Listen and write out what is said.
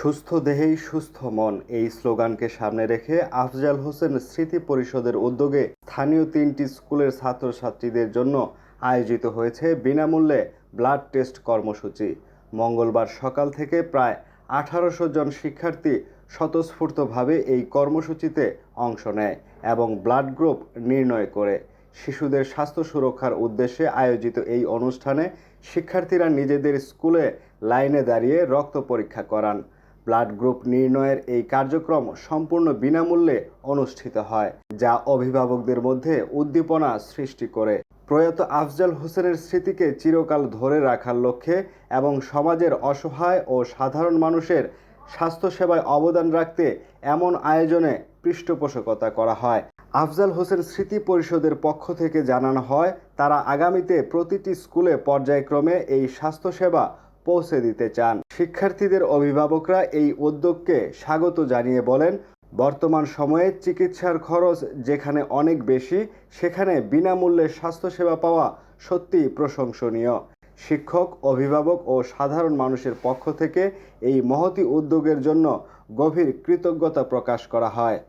সুস্থ দেহেই সুস্থ মন, এই স্লোগানকে সামনে রেখে আফজাল হোসেন স্মৃতি পরিষদের উদ্যোগে স্থানীয় তিনটি স্কুলের ছাত্রছাত্রীদের জন্য আয়োজিত হয়েছে বিনামূল্যে ব্লাড টেস্ট কর্মসূচি। মঙ্গলবার সকাল থেকে প্রায় আঠারোশো জন শিক্ষার্থী স্বতঃস্ফূর্তভাবে এই কর্মসূচিতে অংশ নেয় এবং ব্লাড গ্রুপ নির্ণয় করে। শিশুদের স্বাস্থ্য সুরক্ষার উদ্দেশ্যে আয়োজিত এই অনুষ্ঠানে শিক্ষার্থীরা নিজেদের স্কুলে লাইনে দাঁড়িয়ে রক্ত পরীক্ষা করান। ব্লাড গ্রুপ নির্ণয়ের এই কার্যক্রম সম্পূর্ণ বিনামূল্যে অনুষ্ঠিত হয়, যা অভিভাবকদের মধ্যে উদ্দীপনা সৃষ্টি করে। প্রয়াত আফজাল হোসেনের স্মৃতিকে চিরকাল ধরে রাখার লক্ষ্যে এবং সমাজের অসহায় ও সাধারণ মানুষের স্বাস্থ্যসেবায় অবদান রাখতে এমন আয়োজনে পৃষ্ঠপোষকতা করা হয়। আফজাল হোসেন স্মৃতি পরিষদের পক্ষ থেকে জানানো হয়, তারা আগামীতে প্রতিটি স্কুলে পর্যায়ক্রমে এই স্বাস্থ্যসেবা পৌঁছে দিতে চান। শিক্ষার্থীদের অভিভাবকরা এই উদ্যোগকে স্বাগত জানিয়ে বলেন, বর্তমান সময়ে চিকিৎসার খরচ যেখানে অনেক বেশি, সেখানে বিনামূল্যে স্বাস্থ্যসেবা পাওয়া সত্যিই প্রশংসনীয়। শিক্ষক, অভিভাবক ও সাধারণ মানুষের পক্ষ থেকে এই মহতি উদ্যোগের জন্য গভীর কৃতজ্ঞতা প্রকাশ করা হয়।